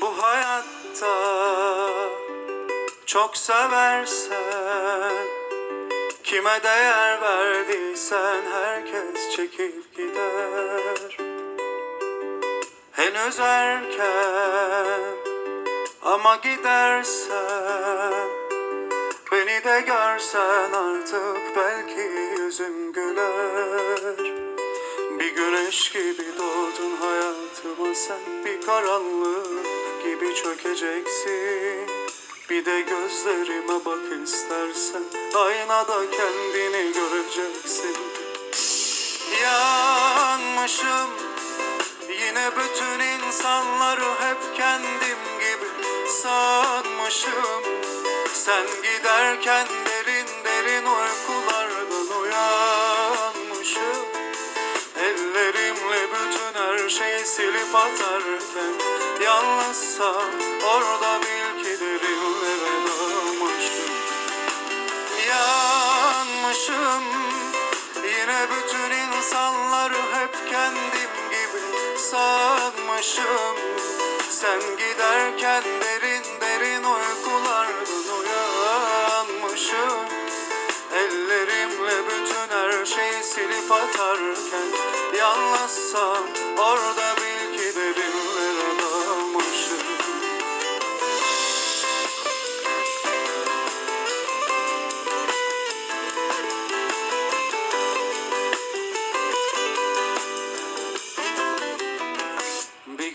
Bu hayatta çok seversen Kime değer verdiysen herkes çekip gider. Henüz erken ama gidersen Beni de görsen artık belki yüzüm güler. Bir güneş gibi doğdun hayatıma sen Bir karanlık gibi çökeceksin. Bir de gözlerime bak istersen Aynada kendini göreceksin. Yanmışım Yine bütün insanları hep kendim gibi sanmışım. Sen giderken silip atarken Yalnızsam orada bil ki derinlere dalmışım Yanmışım Yine bütün insanları hep kendim gibi sanmışım. Sen giderken derin derin uykulardan uyanmışım. Ellerimle bütün her şeyi silip atarken Yalnızsam orada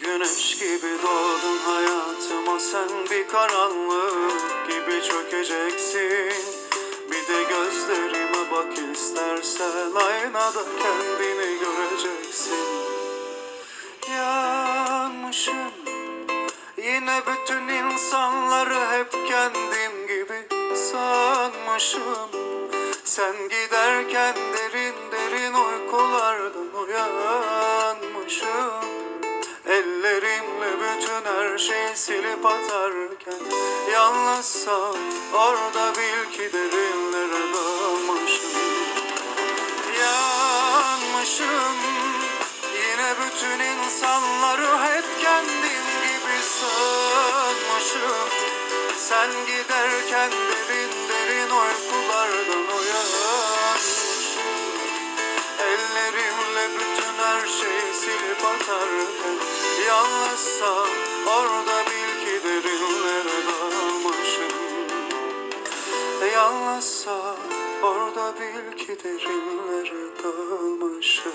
güneş gibi doğdun hayatıma sen bir karanlık gibi çökeceksin. Bir de gözlerime bak istersen aynada kendini göreceksin. Yanmışım yine bütün insanları hep kendim gibi sanmışım. Sen giderken derin derin uykulardan şeyi silip atarken Yalnızsam orada bil ki derinlere dalmışım Yanmışım Yine bütün insanları hep kendim gibi sanmışım Sen giderken derin derin uykulardan uyanmışım. Ellerimle bütün her şeyi silip atarken Yalnızsam orada Yalnızsa orada bil ki derinlere dalmışım